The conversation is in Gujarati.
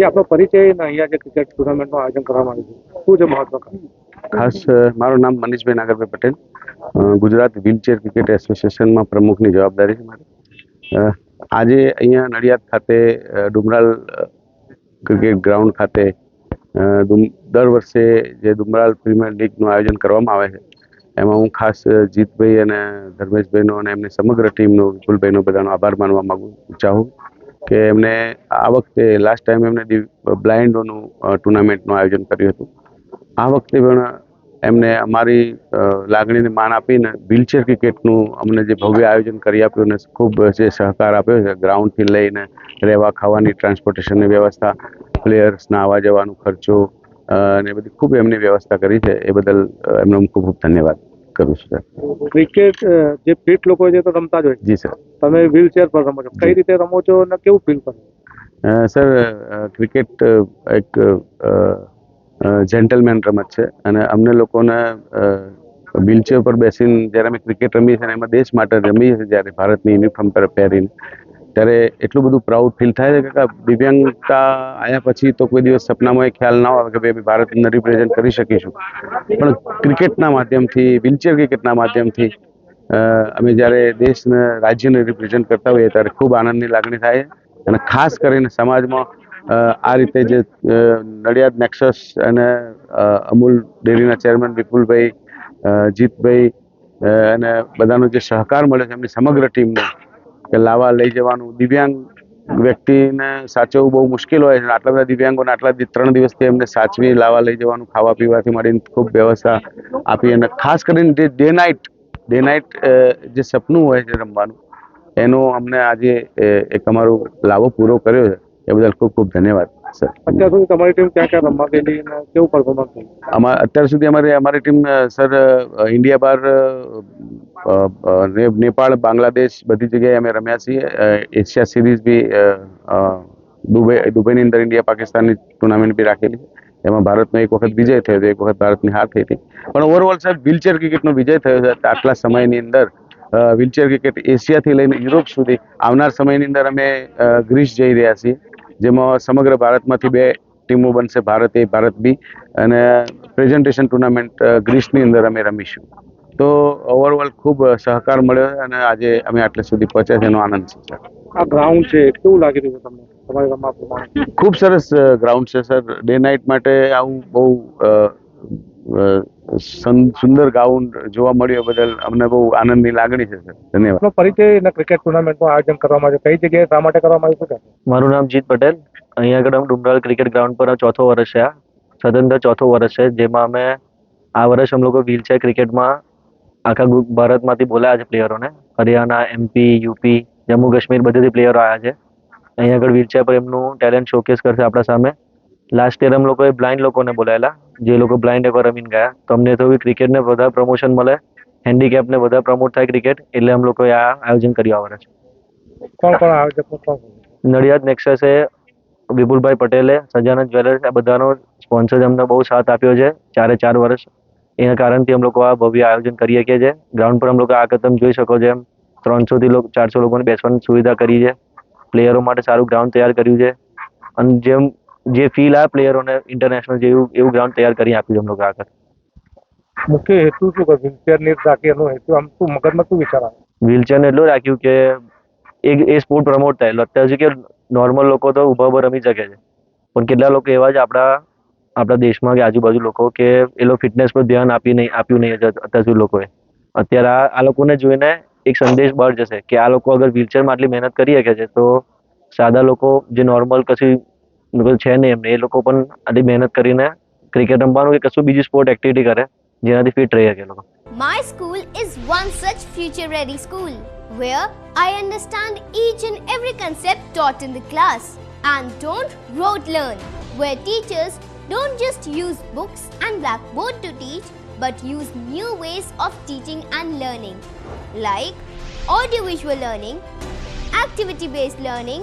એ આપણો પરિચય અહીંયા જે ક્રિકેટ ટુર્નામેન્ટનું આયોજન કરવામાં આવ્યું છે. શું છે મહત્વ ખાસ મારું નામ મનીષભાઈ નાગરભાઈ પટેલ. ગુજરાત વ્હીલચેર ક્રિકેટ એસોસિએશનમાં પ્રમુખની જવાબદારી છે મારી. આજે અહીંયા નડિયાદ ખાતે ડુમરાલ ક્રિકેટ ગ્રાઉન્ડ ખાતે દર વર્ષે જે ડુમરાલ પ્રીમિયર લીગનું આયોજન કરવામાં આવે છે, એમાં હું ખાસ જીતભાઈ અને ધર્મેશભાઈનો અને એમની સમગ્ર ટીમનો વિપુલભાઈનો બધાનો આભાર માનવા માગું ચાહું. કે એમને આ વખતે લાસ્ટ ટાઈમ એમને બ્લાઇન્ડોનું ટુર્નામેન્ટનું આયોજન કર્યું હતું. આ વખતે પણ એમને અમારી લાગણીને માન આપીને વ્હીલચેર ક્રિકેટનું અમને જે ભવ્ય આયોજન કરી આપ્યું અને ખૂબ જે સહકાર આપ્યો છે ગ્રાઉન્ડથી લઈને રહેવા, ખાવાની ટ્રાન્સપોર્ટેશનની વ્યવસ્થા પ્લેયર્સના આવવા જવાનો ખર્ચો અને બધી ખૂબ એમની વ્યવસ્થા કરી છે. એ બદલ એમનો ખૂબ ખૂબ ધન્યવાદ. કરું છું ક્રિકેટ જે ફિટ લોકો છે તો રમતા જ હોય. જી સર તમે વ્હીલચેર પર રમો છો. કઈ રીતે રમો છો અને કેવું ફીલ કરો? સર ક્રિકેટ એક જેન્ટલમેન રમત છે અને અમને લોકોને વ્હીલચેર પર બેસીને જ્યારે અમે ક્રિકેટ રમીએ છીએ અને એમાં દેશ માટે રમીએ છીએ જ્યારે ભારતની યુનિફોર્મ પર પહેરીને ત્યારે એટલું બધું પ્રાઉડ ફીલ થાય છે કે દિવ્યાંગતા આવ્યા પછી તો કોઈ દિવસ સપનામાં ખ્યાલ ના આવે કે ભાઈ ભારતને રિપ્રેઝેન્ટ કરી શકીશું. પણ ક્રિકેટના માધ્યમથી વ્હીલચેર ક્રિકેટના માધ્યમથી અમે જ્યારે દેશને, રાજ્યને રિપ્રેઝેન્ટ કરતા હોઈએ ત્યારે ખૂબ આનંદની લાગણી થાય અને ખાસ કરીને સમાજમાં આ રીતે જે નડિયાદ નેક્સસ અને અમૂલ ડેરીના ચેરમેન વિપુલભાઈ જીતભાઈ અને બધાનો જે સહકાર મળે છે એમની સમગ્ર ટીમને કે લાવવા લઈ જવાનું. દિવ્યાંગ વ્યક્તિને સાચવવું બહુ મુશ્કેલ હોય છે. આટલા બધા દિવ્યાંગોને આટલા ત્રણ દિવસથી એમને સાચવી લાવવા લઈ જવાનું, ખાવા પીવાથી માંડીને ખૂબ વ્યવસ્થા આપી અને ખાસ કરીને જે ડે નાઇટ ડે નાઇટ જે સપનું હોય છે રમવાનું, એનો અમને આજે એક અમારો લાવો પૂરો કર્યો છે. એ બદલ ખૂબ ખૂબ ધન્યવાદ. અત્યાર સુધી તમારી ટીમ ક્યાં ક્યાં રમવા ગયેલી કેવું પરફોર્મન્સ થયું અત્યાર સુધી અમારી અમારી ટીમ સર ઇન્ડિયા બહાર નેપાળ બાંગ્લાદેશ બધી જગ્યાએ અમે રમ્યા છીએ. એશિયા સિરીઝ બી દુબઈ દુબઈની અંદર ઇન્ડિયા પાકિસ્તાનની ટુર્નામેન્ટ બી રાખેલી. એમાં ભારતનો એક વખત વિજય થયો હતો એક વખત ભારતની હાર થઈ હતી. પણ ઓવરઓલ સાહેબ વ્હીલચેર ક્રિકેટનો વિજય થયો છે આટલા સમયની અંદર. વ્હીલચેર ક્રિકેટ એશિયાથી લઈને યુરોપ સુધી આવનાર સમયની અંદર અમે ગ્રીસ જઈ રહ્યા છીએ. જેમાં સમગ્ર ભારતમાંથી બે ટીમો બનશે ભારત એ ભારત બી અને પ્રેઝન્ટેશન ટુર્નામેન્ટ ગ્રીસની અંદર અમે રમીશું. તો ઓવરઓલ ખૂબ સહકાર મળ્યો અને આજે અમે આટલે સુધી પહોંચ્યા છે એનો આનંદ છે સર આ ગ્રાઉન્ડ છે કેવું લાગી રહ્યું છે તમને? તમારી રમવા પ્રમાણે? ખૂબ સરસ ગ્રાઉન્ડ છે સર ડે નાઇટ માટે આવું બહુ સુંદર ગાઉન જોવા મળ્યો બદલ અમને બહુ આનંદની લાગણી છે સર. ધન્યવાદ. પરિચય ક્રિકેટ ટુર્નામેન્ટનું આયોજન કરવામાં આવ્યું કઈ જગ્યાએ શા માટે કરવામાં આવ્યું છે મારું નામ જીત પટેલ. અહીંયા આગળ ડુમરાલ ક્રિકેટ ગ્રાઉન્ડ પર ચોથો વર્ષ છે આ. સદંતર ચોથો વર્ષ છે જેમાં અમે આ વર્ષ અમે લોકો વ્હીલચેર ક્રિકેટમાં આખા ભારતમાંથી બોલાયા છે પ્લેયરોને. હરિયાણા એમપી યુપી જમ્મુ કાશ્મીર બધેથી પ્લેયરો આવ્યા છે. અહીંયા આગળ વ્હીલચેર પર એમનું ટેલેન્ટ શોકેસ કરશે આપણા સામે. લાસ્ટ યર અમે લોકોએ બ્લાઇન્ડ લોકોને બોલાયેલા. જે લોકો બ્લાઇન્ડ એવા રમીને ગયા તો અમને થયું ક્રિકેટને વધારે પ્રમોશન મળે. હેન્ડીકેપને વધારે પ્રમોટ થાય ક્રિકેટ એટલે અમે લોકોએ આ આયોજન કર્યું આ છે. કોણ કોણ નડિયાદ નેક્સસે વિપુલભાઈ પટેલે સજાનંદ જ્વેલર્સ આ બધાનો સ્પોન્સર અમને બહુ સાથ આપ્યો છે ચારે ચાર વર્ષ. એના કારણથી અમે લોકો આ ભવ્ય આયોજન કરી શકીએ છીએ ગ્રાઉન્ડ પર અમે લોકો આ તમે જોઈ શકો છો એમ. ત્રણસોથી લોકો ચારસો લોકોને બેસવાની સુવિધા કરી છે. પ્લેયરો માટે સારું ગ્રાઉન્ડ તૈયાર કર્યું છે. અને જેમ જે ફીલ આ પ્લેયરોને ઇન્ટરનેશનલ જેવું એવું ગ્રાઉન્ડ તૈયાર કરી આપ્યું છે અમે લોકો આગળ. મુખ્ય હેતુ શું કે વ્હીલચેરની રાખી એનો હેતુ? આમ શું મગજમાં શું વિચાર આવે? વ્હીલચેરને એટલું રાખ્યું કે એ એ સ્પોર્ટ પ્રમોટ થાય. એટલે અત્યાર સુધી કે નોર્મલ લોકો તો ઊભા ઊભા રમી શકે છે. પણ કેટલા લોકો એવા જ આપણા આપણા દેશમાં કે આજુબાજુ લોકો કે એ લોકો ફિટનેસ પર ધ્યાન આપી નહીં આપ્યું નહીં અત્યાર અત્યાર સુધી લોકોએ. અત્યારે આ આ લોકોને જોઈને એક સંદેશ બહાર જશે કે આ લોકો અગર વ્હીલચેરમાં આટલી મહેનત કરી શકે છે તો સાદા લોકો જે નોર્મલ કશું લોકો છે નહીં એમને એ લોકો પણ આટલી મહેનત કરીને ક્રિકેટ રમવાનું કે કશું બીજી સ્પોર્ટ એક્ટિવિટી કરે જેનાથી ફિટ રહી શકે લોકો My school is one such future ready school where I understand each and every concept taught in the class and don't rote learn, where teachers don't just use books and blackboard to teach but use new ways of teaching and learning like audiovisual learning, activity based learning,